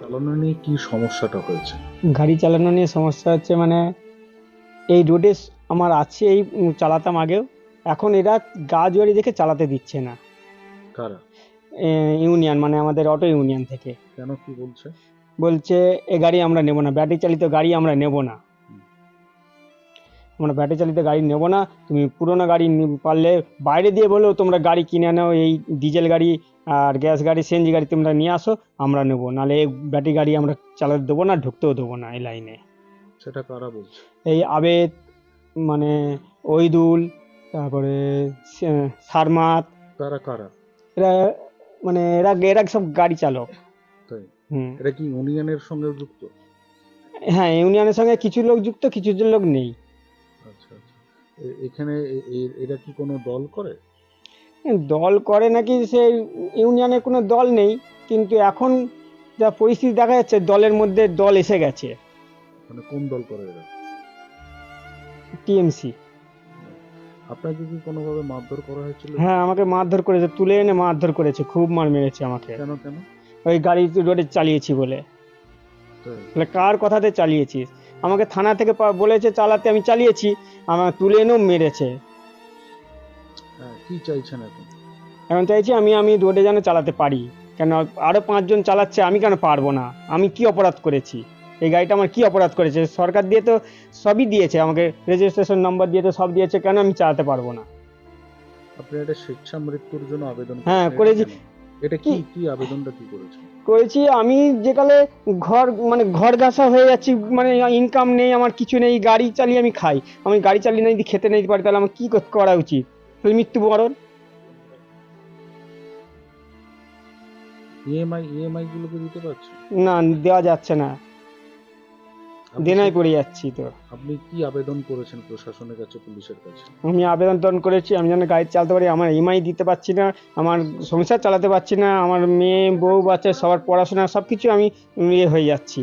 চালানো নিয়ে কি সমস্যাটা হয়েছে? গাড়ি চালানো নিয়ে সমস্যা হচ্ছে মানে এই রোডে আমার আছে এই চালাতাম আগেও। এখন এরা গা জোয়ারি দেখে চালাতে দিচ্ছে না। কারা? ইউনিয়ন মানে আমাদের অটো ইউনিয়ন থেকে। কেন কি বলছে? বলছে এ গাড়ি আমরা নেব না ব্যাটারি চালিত গাড়ি আমরা নেব না। আমরা ব্যাটারি চালিত গাড়ি নেব না তুমি পুরোনো গাড়ি পারলে বাইরে দিয়ে বলেও তোমরা গাড়ি কিনে নাও এই ডিজেল গাড়ি আর গ্যাস গাড়ি সিএনজি গাড়ি তোমরা নিয়ে আসো আমরা নেব। নাহলে এই ব্যাটারি গাড়ি আমরা চালাতে দেবো না ঢুকতেও দেবো না এই লাইনে। সেটা কারা বলছে? এই আবেদ মানে ওইদুল তারপরে সারমাত। তারা কারা? এরা মানে এরা এরা সব গাড়ি চালক। তাই? হুম। এটা কি ইউনিয়নের সঙ্গে যুক্ত? হ্যাঁ ইউনিয়নের সঙ্গে কিছু লোক যুক্ত কিছু লোক নেই। আচ্ছা আচ্ছা। এ- এখানে এ- এ- এরা কি কোনো দল করে? দল করে নাকি সে ইউনিয়নে কোনো দল নেই কিন্তু এখন যা পরিস্থিতি দেখা যাচ্ছে দলের মধ্যে দল এসে গেছে। মানে কোন দল করে এরা? টিএমসি। আপনাকে কি কোনোভাবে মারধর করা হয়েছিল? হ্যাঁ আমাকে মারধর করেছে তুলে এনে মারধর করেছে খুব মার মেরেছে আমাকে। কেন কেন? ওই গাড়ি রোডে চালিয়েছি বলে। তাই বলে কার কথাতে চালিয়েছিস? আমাকে থানা থেকে বলেছে চালাতে আমি চালিয়েছি আমার তুলে এনেও মেরেছে। কি চাইছেন এখন? এখন চাইছি আমি আমি রোডে যেন চালাতে পারি। কেন আরও পাঁচজন চালাচ্ছে আমি কেন পারব না? আমি কি অপরাধ করেছি? এই গাড়িটা আমার কি অপরাধ করেছে? সরকার দিয়ে তো সবই দিয়েছে আমাকে রেজিস্ট্রেশন নম্বর দিয়ে তো সব দিয়েছে কেন আমি চালাতে পারব না? আপনি একটা স্বেচ্ছা মৃত্যুর জন্য আবেদন হ্যাঁ, করেছি। এটা কি কি? আবেদনটা কি করেছেন? করেছি আমি যেকালে ঘর মানে ঘর গাছা হয়ে যাচ্ছি মানে ইনকাম নেই আমার কিছু নেই গাড়ি চালিয়ে আমি খাই। আমি গাড়ি চালিয়ে না যদি খেতে নেই পারি তাহলে আমার কি করা উচিত? তাহলে মৃত্যুবরণ? ইএমআই ইএমআই গুলোকে দিতে পারছেন না দেওয়া যাচ্ছে না। দেনায় পড়ে যাচ্ছি তো। আপনি কি আবেদন করেছেন প্রশাসনের কাছে পুলিশের কাছে? আমি আবেদন টন করেছি আমি যেন গাড়ি চালাতে পারি আমার ইএমআই দিতে পারছি না আমার সংসার চালাতে পারছি না আমার মেয়ে বউ বাচ্চা সবার পড়াশোনা সব কিছু আমি ইয়ে হয়ে যাচ্ছি।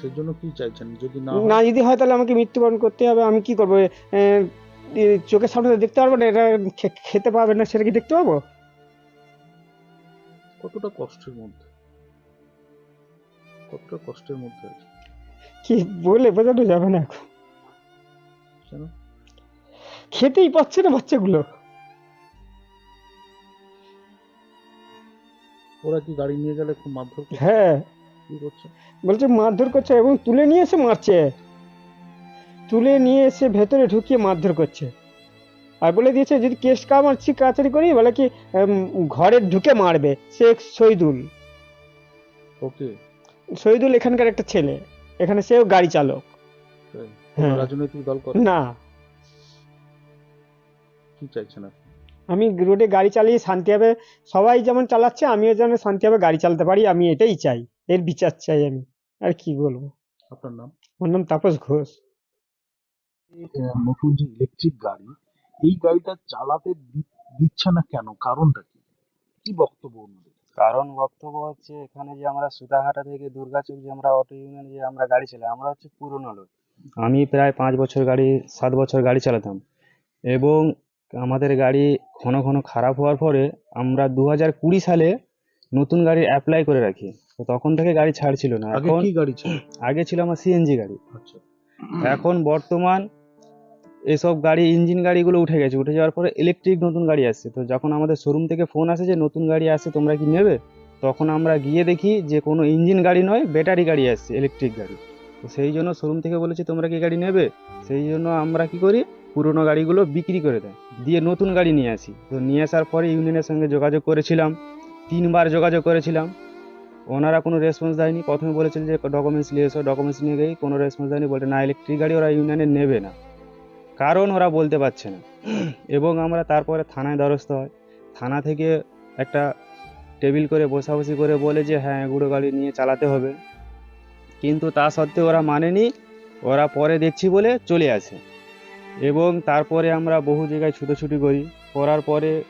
সেজন্য কি চাইছেন? যদি না না যদি হয় তাহলে আমাকে মৃত্যুবরণ করতে হবে আমি কি করব? চোখের সামনে দেখতে পারব না এটা খেতে পারবে না সেটা কি দেখতে পাবো? কতটা কষ্টের মধ্যে? কতটা কষ্টের মধ্যে আছে? কি বলে বোঝানো যাবে না এখন। কেন? খেতেই পাচ্ছে না বাচ্চাগুলো। ওরা কি গাড়ি নিয়ে গেলে খুব মারধর হ্যাঁ। কি করছে? বলছে মারধর করছে এবং তুলে নিয়ে এসে মারছে। তুলে নিয়ে এসে ভেতরে ঢুকিয়ে মারধর করছে। আর বলে দিয়েছে যদি কেস কামাচ্ছি কাচারি করি বলে কি ঘরে ঢুকে মারবে শেখ শহীদুল। ওকে। শহীদুল এখানকার একটা ছেলে এখানে সেও গাড়ি চালক। হ্যাঁ। রাজনৈতিক দল করে? না। কি চাইছেন আমি রোডে গাড়ি চালিয়ে শান্তিভাবে সবাই যেমন চালাচ্ছে আমিও যেন শান্তিভাবে গাড়ি চালাতে পারি আমি এটাই চাই এর বিচার চাই আমি। আর কি বলব? আপনার নাম? আমার নাম তাপস ঘোষ। নতুন যে ইলেকট্রিক গাড়ি এই গাড়িটা চালাতে দিচ্ছে না কেন? কারণটা কি? কি বক্তব্য ওনাদের? কারণ বক্তব্য হচ্ছে এখানে যে আমরা সুতাহাটা থেকে দুর্গাচক যে আমরা অটো ইউনিয়ন যে আমরা গাড়ি চালাই আমরা হচ্ছে পুরনো লোক। আমি প্রায় পাঁচ বছর গাড়ি সাত বছর গাড়ি চালাতাম। এবং আমাদের গাড়ি ঘন ঘন খারাপ হওয়ার পরে আমরা দু হাজার কুড়ি সালে নতুন গাড়ি অ্যাপ্লাই করে রাখি। তো তখন থেকে গাড়ি ছাড়ছিল না। এখন গাড়ি আগে ছিল আমার সিএনজি গাড়ি। আচ্ছা। এখন বর্তমান এসব গাড়ি, ইঞ্জিন গাড়িগুলো উঠে গেছে। উঠে যাওয়ার পরে ইলেকট্রিক নতুন গাড়ি আসছে। তো যখন আমাদের শোরুম থেকে ফোন আসে যে নতুন গাড়ি আসছে, তোমরা কি নেবে? তখন আমরা গিয়ে দেখি যে কোনো ইঞ্জিন গাড়ি নয় ব্যাটারি গাড়ি আসছে ইলেকট্রিক গাড়ি। তো সেই জন্য শোরুম থেকে বলেছে, তোমরা কি গাড়ি নেবে? সেই জন্য আমরা কি করি, পুরোনো গাড়িগুলো বিক্রি করে দেয়। দিয়ে নতুন গাড়ি নিয়ে আসি। তো নিয়ে আসার পরে ইউনিয়নের সঙ্গে যোগাযোগ করেছিলাম। তিনবার যোগাযোগ করেছিলাম। ওনারা কোনো রেসপন্স দেয়নি। প্রথমে বলেছিল যে ডকুমেন্টস নিয়ে এসো ডকুমেন্টস নিয়ে গেই কোনো রেসপন্স দেয়নি। বলতে না ইলেকট্রিক গাড়ি ওরা ইউনিয়নে নেবে না। কারণ ওরা বলতে পারছে না। এবং আমরা তারপরে থানায় দ্বারস্থ হয় থানা থেকে একটা টেবিল করে বসাবসি করে বলে যে হ্যাঁ এগুলো গাড়ি নিয়ে চালাতে হবে। কিন্তু তা সত্ত্বেও ওরা মানেনি। ওরা পরে দেখছি বলে চলে আসে। এবং তারপরে আমরা বহু জায়গায় ছুটোছুটি করি। করার পরে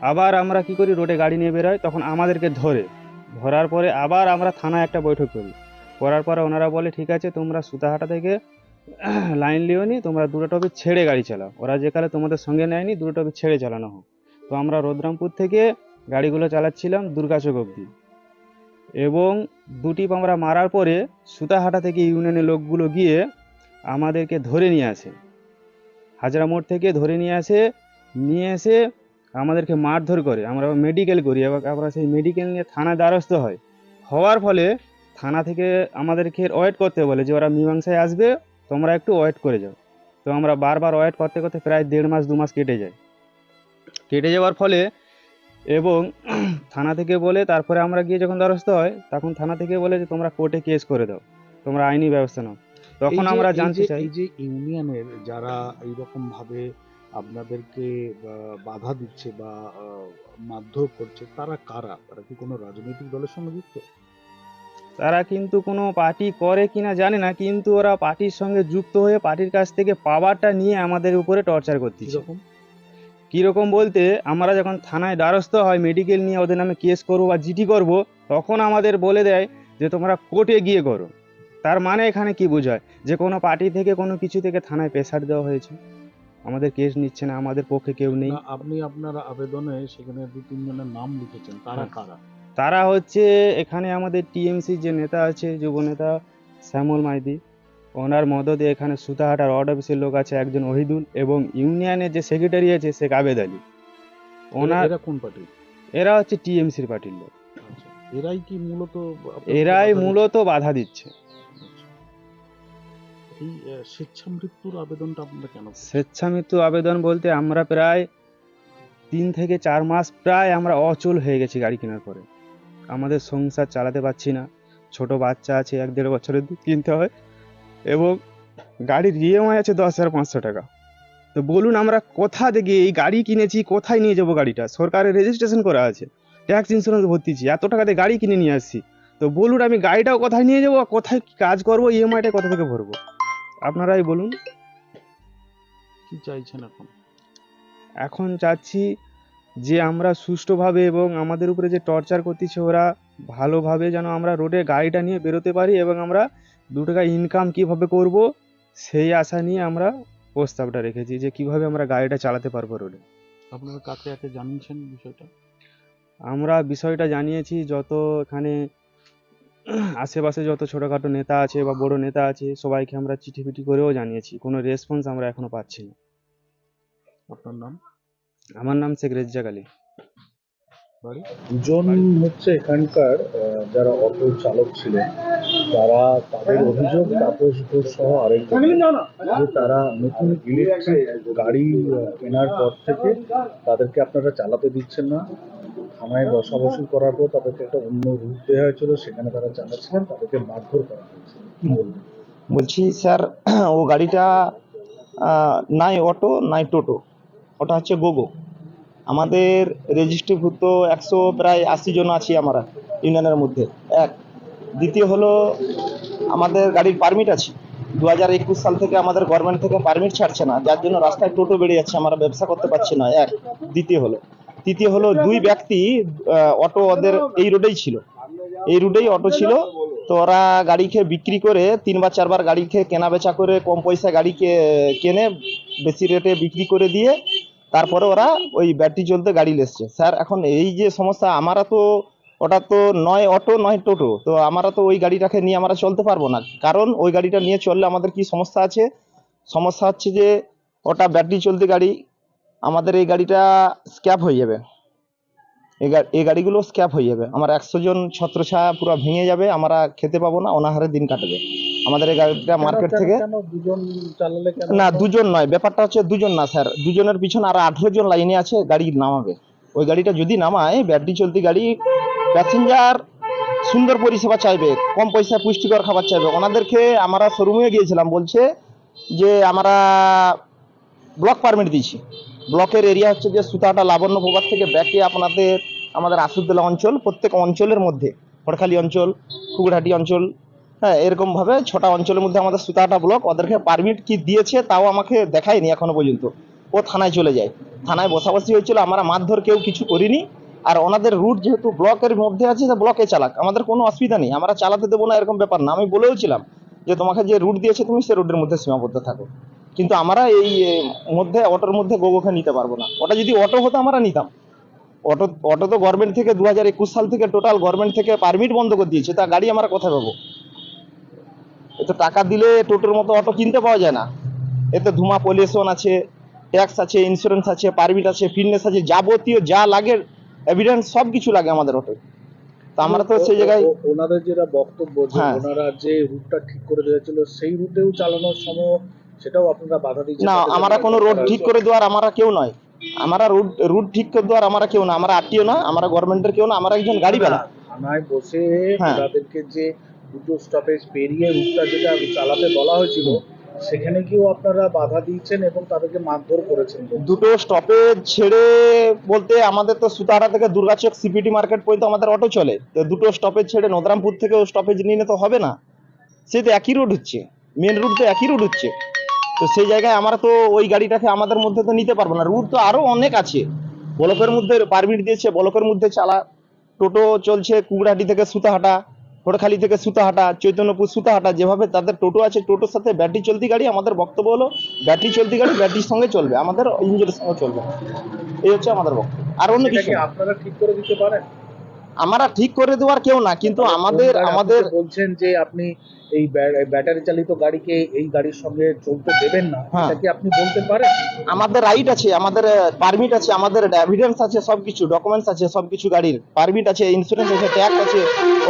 আবার আমরা কি করি, রোডে গাড়ি নিয়ে বেরোয় তখন আমাদেরকে ধরে। ধরার পরে আবার আমরা থানায় একটা বৈঠক করি। করার পরে ওনারা বলে, ঠিক আছে, তোমরা সুতাহাটা থেকে লাইন লিওনি তোমরা দুটো টপিক ছেড়ে গাড়ি চালাও। ওরা যেকালে তোমাদের সঙ্গে নেয়নি, দুটো টপিক ছেড়ে চালানো হোক। তো আমরা রোদ্রামপুর থেকে গাড়িগুলো চালাচ্ছিলাম দুর্গাচক অবধি। এবং দুটি পামরা মারার পরে সুতাহাটা থেকে ইউনিয়নের লোকগুলো গিয়ে আমাদেরকে ধরে নিয়ে আসে। হাজরা মোড় থেকে ধরে নিয়ে আসে, নিয়ে এসে আমাদেরকে মারধর করে। আমরা মেডিকেল করি এবং আমরা সেই মেডিকেল নিয়ে থানায় দ্বারস্থ হয়। হওয়ার ফলে থানা থেকে আমাদেরকে ওয়েট করতে বলে যে ওরা মীমাংসায় আসবে তোমরা একটু ওয়েট করে যাও। তো আমরা বারবার ওয়েট করতে করতে প্রায় দেড় মাস দু মাস কেটে যায়। কেটে যাওয়ার ফলে এবং থানা থেকে বলে তারপরে আমরা গিয়ে যখন দ্বারস্থ হয় তখন থানা থেকে বলে যে তোমরা কোর্টে কেস করে দাও। তোমরা আইনি ব্যবস্থা নাও। তখন আমরা জানতে চাই যে ইউনিয়নের যারা এইরকম ভাবে আপনাদেরকে বাধা দিচ্ছে বা মারধর করছে তারা কারা? তারা কি কোনো রাজনৈতিক দলের সঙ্গে যুক্ত? তারা কিন্তু কোনো পার্টি করে কিনা জানে না কিন্তু ওরা পার্টির সঙ্গে যুক্ত হয়ে পার্টির কাছ থেকে পাওয়ারটা নিয়ে আমাদের উপরে টর্চার করতেছে কীরকম? বলতে আমরা যখন থানায় দ্বারস্থ হয় মেডিকেল নিয়ে ওদের নামে কেস করব বা জিটি করব তখন আমাদের বলে দেয় যে তোমরা কোর্টে গিয়ে করো। তার মানে এখানে কি বোঝায়? যে কোনো পার্টি থেকে কোনো কিছু থেকে থানায় প্রেশার দেওয়া হয়েছে। আমাদের কেস নিচ্ছে না আমাদের পক্ষে কেউ নেই। আপনি আপনার আবেদনে সেখানে দু তিনজনের নাম লিখেছেন। তারা হ্যাঁ। কারা? তারা হচ্ছে এখানে আমাদের টিএমসির যে নেতা আছে যুব নেতা শ্যামল মাইতি ওনার মদতে এখানে সুতাহাটার ওয়ার্ড অফিসের লোক আছে একজন ওহিদুল এবং ইউনিয়নের যে সেক্রেটারি আছে শেখ আবেদ আলী। ওনার কোন পার্টি? এরা হচ্ছে টিএমসির পার্টির লোক। আচ্ছা এরাই কি মূলত এরাই মূলত বাধা দিচ্ছে। দিচ্ছে? এই আহ, স্বেচ্ছা মৃত্যুর আবেদনটা আপনারা কেন করছেন? আবেদন বলতে আমরা প্রায় তিন থেকে চার মাস প্রায় আমরা অচল হয়ে গেছি গাড়ি কেনার পরে। আমাদের সংসার চালাতে পারছি না। ছোট বাচ্চা আছে এক দেড় বছরের দুধ কিনতে হয় এবং গাড়ির ইএমআই আছে দশ হাজার পাঁচশো টাকা। তো বলুন আমরা কোথা থেকে এই গাড়ি কিনেছি কোথায় নিয়ে যাব গাড়িটা? সরকারের রেজিস্ট্রেশন করা আছে। ট্যাক্স ইন্স্যুরেন্স ভর্তিছি এত টাকাতে গাড়ি কিনে নিয়ে আসছি। তো বলুন আমি গাড়িটাও কোথায় নিয়ে যাব কোথায় কাজ করব ইএমআইটা কোথা থেকে ভরবো? আপনারাই বলুন। কি চাইছেন এখন? এখন চাচ্ছি যে আমরা সুষ্ঠুভাবে এবং আমাদের উপরে যে টর্চার করতেছে ওরা ভালোভাবে যেন আমরা রোডে গাড়িটা নিয়ে বেরোতে পারি এবং আমরা দু টাকা ইনকাম কীভাবে করব সেই আশা নিয়ে আমরা প্রস্তাবটা রেখেছি যে কীভাবে আমরা গাড়িটা চালাতে পারব রোডে আপনারা কাকে কাকে জানিয়েছেন বিষয়টা? আমরা বিষয়টা জানিয়েছি যত এখানে আশেপাশে যত ছোটোখাটো নেতা আছে বা বড় নেতা আছে সবাইকে আমরা চিঠি ফিটি করেও জানিয়েছি। কোনো রেসপন্স আমরা এখনও পাচ্ছি না। আপনার নাম? আমার নাম শেখ রেজ্জাক আলী দুজন হচ্ছে এখানকার যারা অটো চালক ছিলেন তারা তাদের অভিযোগ তাপস ঘোষ সহ আরেকজন। যে তারা নতুন ইলেকট্রিক গাড়ি কেনার পর থেকে তাদেরকে আপনারা চালাতে দিচ্ছেন না। থানায় বসাবসি করার পর তাদেরকে একটা অন্য রুট দেওয়া হয়েছিল সেখানে তারা চালাচ্ছিলেন তাদেরকে মারধর করা হয়েছে। বলবেন? বলছি স্যার ও গাড়িটা নাই অটো নাই টোটো ওটা হচ্ছে গোগো। আমাদের রেজিস্ট্রিভুক্ত একশো প্রায় আশি জন আছি আমরা ইউনিয়নের মধ্যে। এক। দ্বিতীয় হলো, আমাদের গাড়ির পারমিট আছে। দু হাজার একুশ সাল থেকে আমাদের গভর্নমেন্ট থেকে পারমিট ছাড়ছে না, যার জন্য রাস্তায় টোটো বেড়ে যাচ্ছে, আমরা ব্যবসা করতে পারছি না। এক। দ্বিতীয় হলো, তৃতীয় হলো, দুই ব্যক্তি অটো ওদের এই রোডেই ছিল। এই রুটেই অটো ছিল, তো ওরা গাড়ি খেয়ে বিক্রি করে তিনবার চারবার গাড়ি খেয়ে কেনা বেচা করে কম পয়সায় গাড়িকে কেনে বেশি রেটে বিক্রি করে দিয়ে তারপরে ওরা ওই ব্যাটারি চলতে গাড়ি লেসছে। স্যার, এখন এই যে সমস্যা, আমরা তো, ওটা তো নয় অটো, নয় টোটো। তো আমরা তো ওই গাড়িটাকে নিয়ে আমরা চলতে পারব না। কারণ ওই গাড়িটা নিয়ে চললে আমাদের কি সমস্যা আছে? সমস্যা হচ্ছে যে, ওটা ব্যাটারি চলতে গাড়ি, আমাদের এই গাড়িটা স্ক্যাপ হয়ে যাবে। এই গাড়িগুলো স্ক্যাপ হয়ে যাবে। আমার একশো জন ছত্রছায়া পুরো ভেঙে যাবে, আমরা খেতে পাবো না, অনাহারে দিন কাটবে। আমাদের এই গাড়িটা মার্কেট থেকে না দুজন নয় ব্যাপারটা হচ্ছে দুজন না স্যার। দুজনের পিছনে আর আঠেরো জন লাইনে আছে গাড়ি নামাবে। ওই গাড়িটা যদি নামায় ব্যাটারি চলতি গাড়ি প্যাসেঞ্জার সুন্দর পরিষেবা চাইবে কম পয়সায় পুষ্টিকর খাবার চাইবে। ওনাদেরকে আমরা শোরুমে গিয়েছিলাম বলছে যে আমরা ব্লক পারমিট দিয়েছি। ব্লকের এরিয়া হচ্ছে যে সুতাটা লাবণ্য প্রভাত থেকে ব্যাকে আপনাদের আমাদের আসুদ্দোলা অঞ্চল প্রত্যেক অঞ্চলের মধ্যে খড়খালি অঞ্চল কুকুরহাটি অঞ্চল হ্যাঁ এরকমভাবে ছটা অঞ্চলের মধ্যে আমাদের সুতাহাটা ব্লক ওদেরকে পারমিট কি দিয়েছে তাও আমাকে দেখায়নি এখনও পর্যন্ত। ও থানায় চলে যায়। থানায় বসাবসি হয়েছিল, আমরা মারধর কেউ কিছু করিনি। আর ওনাদের রুট যেহেতু ব্লকের মধ্যে আছে সে ব্লকে চালাক। আমাদের কোনো অসুবিধা নেই, আমরা চালাতে দেবো না, এরকম ব্যাপার না। আমি বলেওছিলাম যে, তোমাকে যে রুট দিয়েছে তুমি সে রুটের মধ্যে সীমাবদ্ধ থাকো। কিন্তু আমরা এই মধ্যে, অটোর মধ্যে গোগোকে নিতে পারব না। ওটা যদি অটো হতো, আমরা নিতাম। অটো অটো তো গভর্নমেন্ট থেকে দু হাজার একুশ সাল থেকে টোটাল গভর্নমেন্ট থেকে পারমিট বন্ধ করে দিয়েছে, তা গাড়ি আমরা কোথায় পাবো? এতে টাকা দিলে টোটোর মতো অটো কিনতে পাওয়া যায় না। এতে ধুমা পলিউশন আছে ট্যাক্স আছে ইন্স্যুরেন্স আছে পারমিট আছে ফিটনেস আছে যাবতীয় যা লাগে এভিডেন্স সব কিছু লাগে আমাদের অটো তা আমরা তো সেই জায়গায় ওনাদের যেটা বক্তব্য হ্যাঁ। ওনারা যে রুটটা ঠিক করে দিয়েছিল সেই রুটেও চালানোর সময় সেটাও আপনারা বাধা দিচ্ছেন না আমরা কোনো রোড ঠিক করে দেওয়ার আমরা কেউ নয়। আমরা রুট রুট ঠিক করে দেওয়ার আমরা কেউ না। আমরা আরটিও না আমরা গভর্নমেন্টের কেউ না আমরা একজন গাড়িওয়ালা। থানায় বসে হ্যাঁ। যে দুটো স্টপেজ পেরিয়ে রুটটা যেটা চালাতে বলা হয়েছিল, সেখানে গিয়েও আপনারা বাধা দিয়েছেন এবং তাদেরকে মারধর করেছেন। দুটো স্টপেজ ছেড়ে বলতে আমাদের তো সুতাহাটা থেকে দুর্গাচক সিপিটি মার্কেট পর্যন্ত আমাদের অটো চলে। তো দুটো স্টপেজ ছেড়ে নদরামপুর থেকেও স্টপেজ নিলে তো হবে না। সে তো একই রোড হচ্ছে। মেন রুট তো একই রুট হচ্ছে। তো সেই জায়গায় আমরা তো ওই গাড়িটাকে আমাদের মধ্যে তো নিতে পারব না। রুট তো আরও অনেক আছে। বলকের মধ্যে পারমিট দিয়েছে, বলকের মধ্যে চালা। টোটো চলছে কুকড়াহাটি থেকে সুতাহাটা। খোড়খালি থেকে সুতাহাটা চৈতন্যপুর সুতাহাটা যেভাবে তাদের টোটো আছে টোটোর সাথে ব্যাটারি চলতি গাড়ি আমাদের বক্তব্য হলো ব্যাটারি চলতি গাড়ি ব্যাটারির সঙ্গে চলবে আমাদের ইঞ্জিনের সঙ্গে চলবে। এই হচ্ছে আমাদের বক্তব্য। আর অন্য কিছু আপনারা ঠিক করে দিতে পারেন? আমরা ঠিক করে দেওয়ার কেউ না কিন্তু আমাদের আমাদের বলছেন যে আপনি এই ব্যাটারি চালিত গাড়িকে এই গাড়ির সঙ্গে চলতে দেবেন না হ্যাঁ। এটা কি আপনি বলতে পারেন? আমাদের রাইট আছে আমাদের পারমিট আছে আমাদের এভিডেন্স আছে সবকিছু ডকুমেন্টস আছে সবকিছু গাড়ির। পারমিট আছে ইন্স্যুরেন্স আছে ট্যাক্স আছে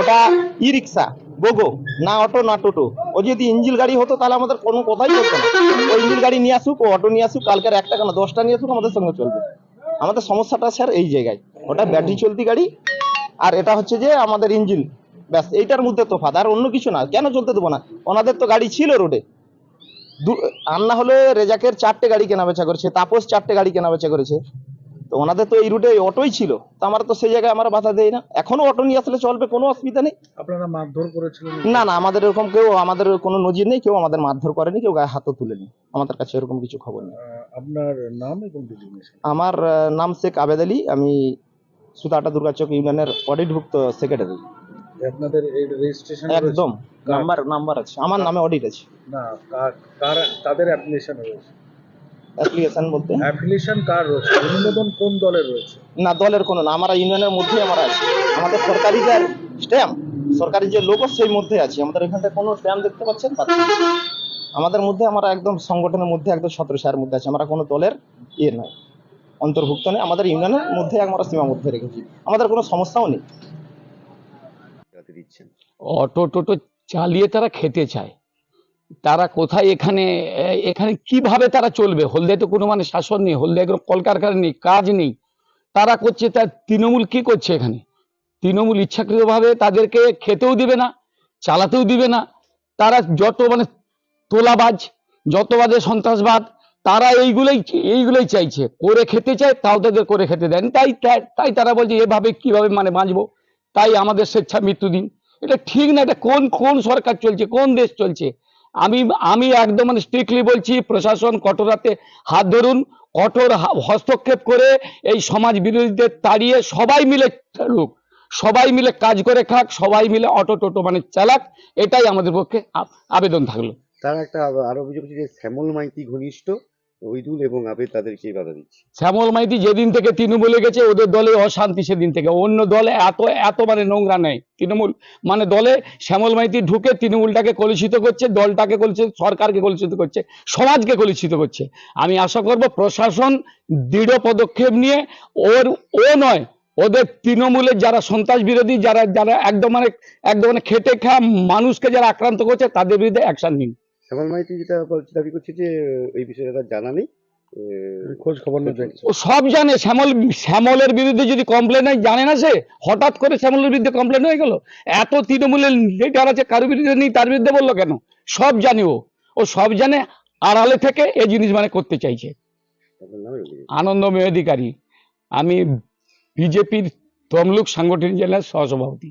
ওটা ই রিক্সা গোগো না অটো না টোটো ও যদি ইঞ্জিল গাড়ি হতো তাহলে আমাদের কোনো কথাই হতো না। ও ইঞ্জিল গাড়ি নিয়ে আসুক ও অটো নিয়ে আসুক কালকের একটা কেন দশটা নিয়ে আসুক আমাদের সঙ্গে চলবে। আমাদের সমস্যাটা স্যার এই জায়গায়। ওটা ব্যাটারি চলতি গাড়ি আর এটা হচ্ছে যে আমাদের ইঞ্জিন। ব্যাস এইটার মধ্যে তফাৎ আর অন্য কিছু না। কেন চলতে দেবো না? ওনাদের তো গাড়ি ছিল রোডে। দু আর না হলে রেজাকের চারটে গাড়ি কেনা বেচা করেছে তাপস চারটে গাড়ি কেনা বেচা করেছে। তো ওনাদের তো এই রুটে অটোই ছিল। তো আমরা তো সেই জায়গায় আমরা বাধা দেই না। এখনও অটো নিয়ে আসলে চলবে কোনো অসুবিধা নেই। আপনারা মারধর করেছিলেন? না না আমাদের এরকম কেউ আমাদের কোনো নজির নেই কেউ আমাদের মারধর করেনি কেউ গায়ে হাতও তুলেনি। আমাদের কাছে এরকম কিছু খবর নেই। আপনার নাম এবং আমার নাম শেখ আবেদ আলী আমি সুতাটা দুর্গাচক ইউনিয়নের অডিটভুক্ত সেক্রেটারি আপনাদের এই রেজিস্ট্রেশন একদম নাম্বার নাম্বার আছে। আমার নামে অডিট আছে। না কার কার তাদের অ্যাপ্লিকেশন রয়েছে? অ্যাপ্লিকেশন বলতে? অ্যাপ্লিকেশন কার রয়েছে? অনুমোদন কোন দলের রয়েছে? না দলের কোনো না আমরা ইউনিয়নের মধ্যেই আমরা আছি। আমাদের সরকারি যে স্ট্যাম্প সরকারি যে লোগো সেই মধ্যে আছে। আমাদের এখানটা কোনো স্ট্যাম্প দেখতে পাচ্ছেন। আমাদের মধ্যে আমরা একদম সংগঠনের মধ্যে একদম সতেরো সারের মধ্যে আছি। আমরা কোনো দলের ইয়ে নয় অন্তর্ভুক্ত নেই। আমাদের ইউনিয়নের মধ্যে আমরা সীমাবদ্ধ রেখেছি। আমাদের কোনো সমস্যাও নেই। অটো টোটো চালিয়ে তারা খেতে চায়। তারা কোথায় এখানে এখানে কীভাবে তারা চলবে? হলদিয়া তো কোনো মানে শাসন নেই হলদিয়া কোনো কলকারখানা নেই কাজ নেই। তারা করছে তার তৃণমূল কি করছে এখানে? তৃণমূল ইচ্ছাকৃতভাবে তাদেরকে খেতেও দিবে না চালাতেও দিবে না। তারা যত মানে তোলাবাজ যত বাজে সন্ত্রাসবাদ তারা এইগুলোই এইগুলোই চাইছে। করে খেতে চায়, তাও তাদের করে খেতে দেন তাই তাই- তারা বলছে, এভাবে কীভাবে মানে বাঁচবো? তাই আমাদের স্বেচ্ছা মৃত্যু দিন এটা ঠিক না, এটা কোন কোন সরকার চলছে, কোন দেশ চলছে? আমি আমি একদম মানে স্ট্রিক্টলি বলছি, প্রশাসন কঠোরাতে হাত ধরুন, কঠোর হস্তক্ষেপ করে এই সমাজ বিরোধীদের তাড়িয়ে সবাই মিলে চালুক। সবাই মিলে কাজ করে খাক, সবাই মিলে অটো টোটো মানে চালাক, এটাই আমাদের পক্ষে আবেদন থাকল। তার একটা আরও অভিযোগ যে শ্যামল মাইতি ঘনিষ্ঠ ওইদুল এবং আবে তাদেরকে বাধা দিচ্ছে। শ্যামল মাইতি যেদিন থেকে তৃণমূলে গেছে, ওদের দলে অশান্তি সেদিন থেকে। অন্য দলে এত এত মানে নোংরা নেই। তৃণমূল মানে দলে শ্যামল মাইতি ঢুকে তৃণমূলটাকে কলুষিত করছে, দলটাকে কলুষিত, সরকারকে কলুষিত করছে, সমাজকে কলুষিত করছে। আমি আশা করব প্রশাসন দৃঢ় পদক্ষেপ নিয়ে, ওর, ও নয়, ওদের তৃণমূলের যারা সন্ত্রাস বিরোধী যারা যারা একদম মানে একদম মানে খেটে খাওয়া মানুষকে যারা আক্রান্ত করছে, তাদের বিরুদ্ধে অ্যাকশন নিন। শ্যামল মাইতি যেটা বলছে দাবি করছে যে এই বিষয়ে তার জানা নেই। খোঁজ খবর নিয়ে ও সব জানে শ্যামল শ্যামলের বিরুদ্ধে যদি কমপ্লেন হয় জানে না সে? হঠাৎ করে শ্যামলের বিরুদ্ধে কমপ্লেন হয়ে গেল? এত তৃণমূলের লিডার আছে কারোর বিরুদ্ধে নেই তার বিরুদ্ধে বলল কেন? সব জানে ও। ও সব জানে আড়ালে থেকে এই জিনিস মানে করতে চাইছে। আনন্দময় অধিকারী। আমি বিজেপির তমলুক সাংগঠনিক জেলার সহসভাপতি।